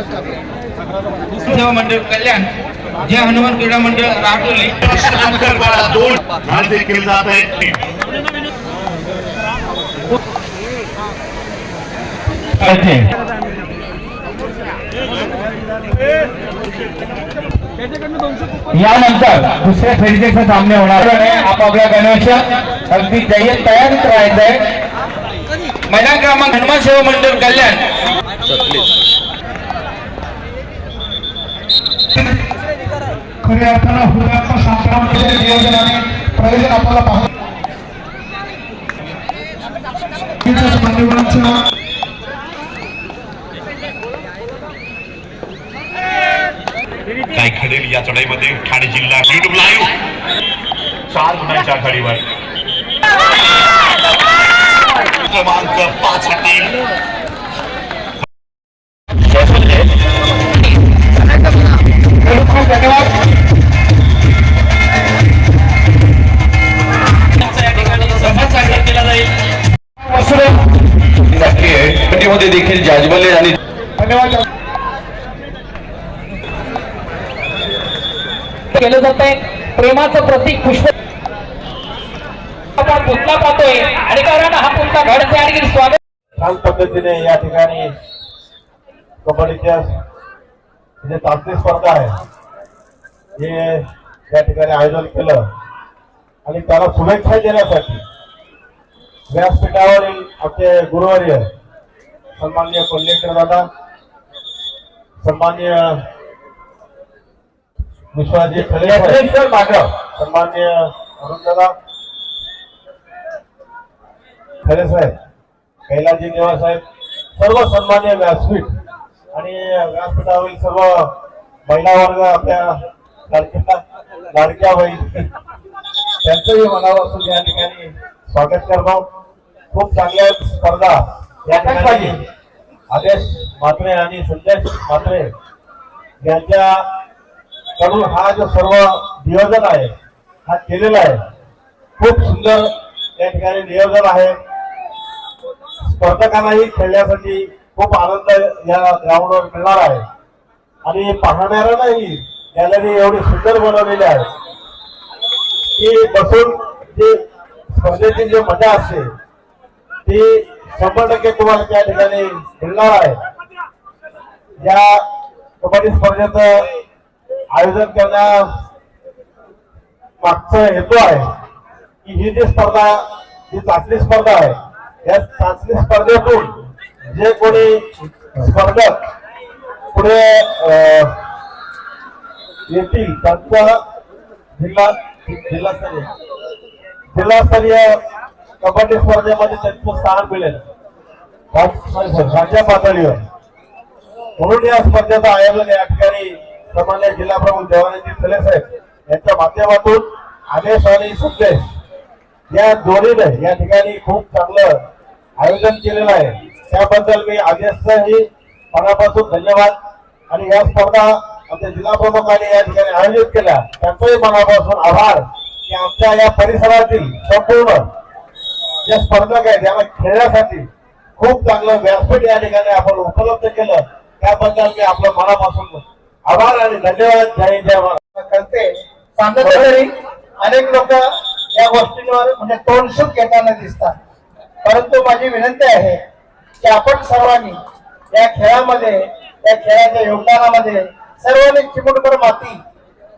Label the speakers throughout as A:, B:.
A: सेवा मंडळ कल्याण जय हनुमान क्रीडा मंडळ राहुली
B: दोन देखील जात आहे
C: यानंतर दुसऱ्या फेरीचे सामने होणार आहे आपापल्या गणवेश अगदी जय्यत तयारीत राहायचंय.
A: मैदान क्रमांक हनुमान सेवा मंडळ कल्याण.
C: खऱ्या अर्थानं हुतात्मा संक्रांतीचे म्हणजे नियोजन आणि प्रयोजन आपल्याला पाहतो मान्यवरांचं
B: काय घडेल या चढाईमध्ये? ठाणे जिल्हा युट्यूब लाईव्ह चार गुणांच्या आघाडीवर. क्रमांक पाच
D: नक्की आहे मध्ये देखील जाजमले आणि
C: धन्यवाद.
E: केलं जात आहे प्रेमाचं प्रतीक पुष्प आपण पुतळा पाहतोय. आणि कारण हा पुतळा घडचे आणि स्वागत
F: छान पद्धतीने या ठिकाणी कबड्डीच्या जे चाचणी स्पर्धा आहे हे या ठिकाणी आयोजन केलं. आणि त्याला शुभेच्छा देण्यासाठी व्यासपीठावरील आमचे गुरुवर्य सन्माननीय कोल्हेकर दादा सन्माननीय विश्वाजी खरे माधव सन्माननीय अरुण दादा खरे साहेब कैलाजी निवास साहेब सर्व सन्मान्य व्यासपीठ आणि व्यासपीठावरील सर्व महिला वर्ग आपल्या लाडक्या लाडक्या बहीण. त्यांचंही मनापासून या ठिकाणी स्वागत करतो. खूप चांगल्या स्पर्धा या पाहिजे. आदेश मात्रे आणि संदेश मात्रे यांच्या कडून हा जो सर्व नियोजन आहे हा केलेला आहे. खूप सुंदर या ठिकाणी नियोजन आहे. स्पर्धकांनाही खेळण्यासाठी खूप आनंद या ग्राउंडवर मिळणार आहे. आणि पाहणाऱ्यांनाही गॅलरी एवढी सुंदर बनवलेली आहे की बसून जी स्पर्धेची जी मजा असते ती शंभर टक्के तुम्हाला त्या ठिकाणी मिळणार आहे. या कबड्डी स्पर्धेचं आयोजन करण्या मागचा हेतू आहे की ही जी स्पर्धा ही चाचणी स्पर्धा आहे या चाचणी स्पर्धेतून जे कोणी स्पर्धक पुढे येतील त्यांचा जिल्हा जिल्हास्तरीय जिल्हास्तरीय कबड्डी स्पर्धेमध्ये त्यांचं स्थान मिळेल. राज- राज्य पातळीवर म्हणून या स्पर्धेचं आयोजन या ठिकाणी सामान्य जिल्हा प्रमुख देवानंदी फुले साहेब यांच्या माध्यमातून आदेश आणि संदेश या जोडीने या ठिकाणी खूप चांगलं आयोजन केलेलं आहे. त्याबद्दल मी आदेशही मनापासून धन्यवाद. आणि या स्पर्धा आमच्या जिल्हा प्रमुखांनी या ठिकाणी आयोजित केल्या. त्यांचाही मनापासून आभार की आमच्या या परिसरातील संपूर्ण ज्या स्पर्धक आहेत त्यांना खेळण्यासाठी खूप चांगलं व्यासपीठ या ठिकाणी आपण उपलब्ध केलं. त्याबद्दल मी आपलं मनापासून आभार आणि धन्यवाद. जय जय
G: करते. तरी अनेक लोक या गोष्टींवर म्हणजे तोंडसुख घेताना दिसतात. परंतु माझी विनंती आहे की आपण सर्वांनी या खेळामध्ये या खेळाच्या योगदानामध्ये सर्वांनी चिमुटभर माती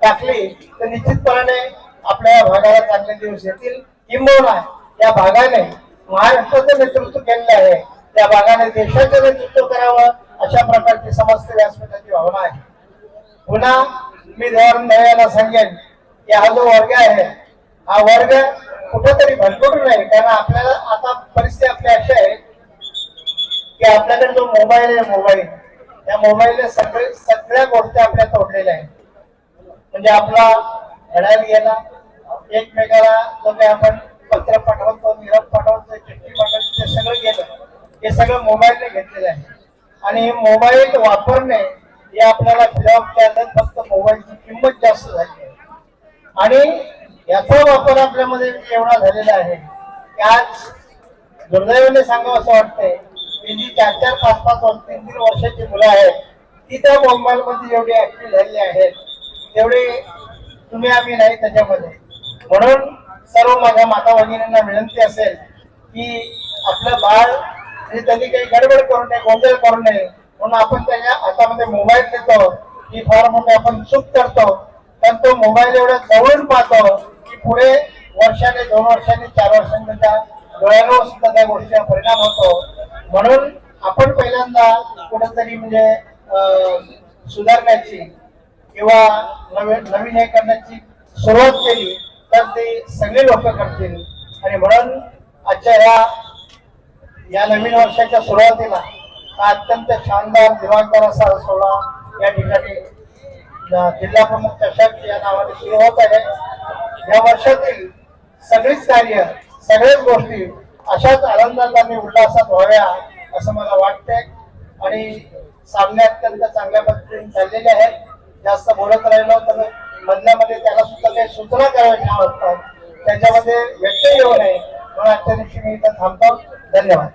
G: टाकली तर निश्चितपणे आपल्या भागाला चांगले दिवस येतील. किंबहुना या भागाने महाराष्ट्राचं नेतृत्व केलेलं आहे. त्या भागाने देशाचं नेतृत्व करावं अशा प्रकारची समस्त व्यासपीठाची भावना आहे. पुन्हा मी धोरण सांगेन की हा जो वर्ग आहे हा वर्ग कुठेतरी भरपूर नाही कारण आपल्याला आता परिस्थिती आपली अशी आहे की आपल्याकडे जो मोबाईल आहे मोबाईल. त्या मोबाईलने सगळे सगळ्या गोष्टी आपल्या तोडलेल्या आहेत. म्हणजे आपला घडायला गेला एकमेकाला जो काही आपण पत्र पाठवतो निरोप पाठवतो चिठ्ठी पाठवतो ते सगळं गेलं. हे सगळं मोबाईलने घेतलेलं आहे. आणि मोबाईल वापरणे हे आपल्याला फिरवल्या फक्त मोबाईलची किंमत जास्त झाली आहे. आणि याचा वापर आपल्यामध्ये एवढा झालेला आहे की आज दुर्दैवाने सांगावं असं वाटतंय की जी चार चार पाच पाच वर्ष तीन तीन वर्षाची मुलं आहेत ती त्या मोबाईल मध्ये ऍक्टिव्ह झालेली आहेत तेवढे तुम्ही आम्ही नाही त्याच्यामध्ये. म्हणून सर्व माझ्या माता भगिनींना विनंती असेल की आपलं बाळ म्हणजे त्यांनी काही गडबड करू नये गोंधळ करू नये. म्हणून आपण त्याच्या हातामध्ये मोबाईल देतो. की फार मोठे आपण चूक करतो. पण तो मोबाईल एवढा जवळून पाहतो की पुढे वर्षाने दोन वर्षांनी चार वर्षांनी त्याच्या डोळ्यावर सुद्धा त्या गोष्टीचा परिणाम होतो. म्हणून आपण पहिल्यांदा कुठेतरी म्हणजे अं, सुधारण्याची किंवा नवीन नवीन हे करण्याची सुरुवात केली. तर ते सगळे लोक करतील. आणि म्हणून आजच्या ह्या या नवीन वर्षाच्या सुरुवातीला हा अत्यंत शानदार दिवाणदार असा सोहळा या ठिकाणी जिल्हा प्रमुख चषक या नावाने सुरू होत आहे. या वर्षातील सगळीच कार्य सगळ्याच गोष्टी अशाच आनंदात आणि उल्हासात व्हाव्या असं मला वाटतंय. आणि सामने अत्यंत चांगल्या पद्धतीने चाललेले आहेत. जास्त बोलत राहिलो तर मधल्यामध्ये त्याला सुद्धा काही सूचना करायच्या असतात त्याच्यामध्ये व्यत्यय येऊ नये. म्हणून आजच्या दिवशी मी इथं थांबतो. धन्यवाद.